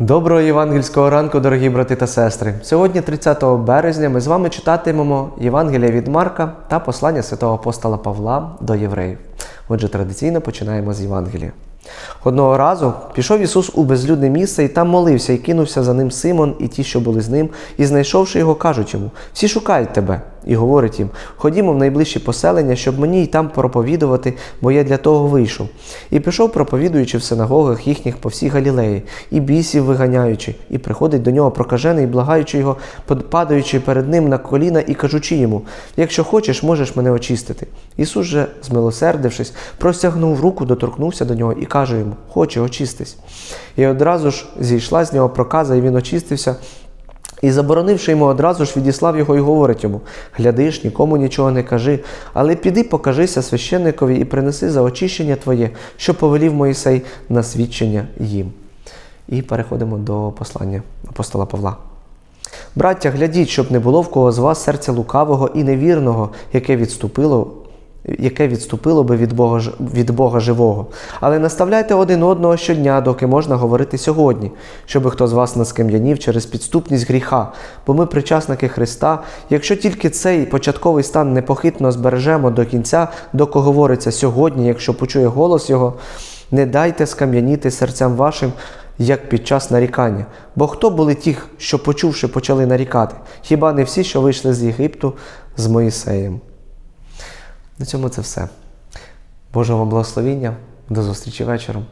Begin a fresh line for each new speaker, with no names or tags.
Доброго євангельського ранку, дорогі брати та сестри. Сьогодні, 30 березня, ми з вами читатимемо Євангелія від Марка та послання святого апостола Павла до євреїв. Отже, традиційно починаємо з Євангелія. Одного разу пішов Ісус у безлюдне місце і там молився, і кинувся за ним Симон і ті, що були з ним, і знайшовши його, кажуть йому: всі шукають тебе. І говорить їм: ходімо в найближчі поселення, щоб мені й там проповідувати, бо я для того вийшов. І пішов, проповідуючи в синагогах їхніх по всій Галілеї, і бісів виганяючи, і приходить до нього прокажений, благаючи його, падаючи перед ним на коліна і кажучи йому: якщо хочеш, можеш мене очистити. Ісус же, змилосердившись, простягнув руку, доторкнувся до нього і каже йому: Хоче, очистись. І одразу ж зійшла з нього проказа, і він очистився. І, заборонивши йому, одразу ж відіслав його і говорить йому: Глядиш, нікому нічого не кажи, але піди покажися священникові і принеси за очищення твоє, що повелів Моїсей на свідчення їм. І переходимо до послання апостола Павла. Браття, глядіть, щоб не було в кого з вас серця лукавого і невірного, яке відступило. Яке відступило би від Бога, від Бога живого. Але наставляйте один одного щодня, доки можна говорити сьогодні, щоби хто з вас не скам'янів через підступність гріха, бо ми причасники Христа. Якщо тільки цей початковий стан непохитно збережемо до кінця, доки говориться сьогодні, якщо почує голос Його, не дайте скам'яніти серцям вашим, як під час нарікання. Бо хто були ті, що почувши, почали нарікати? Хіба не всі, що вийшли з Єгипту з Моїсеєм? На цьому це все. Божого благословіння. До зустрічі вечором.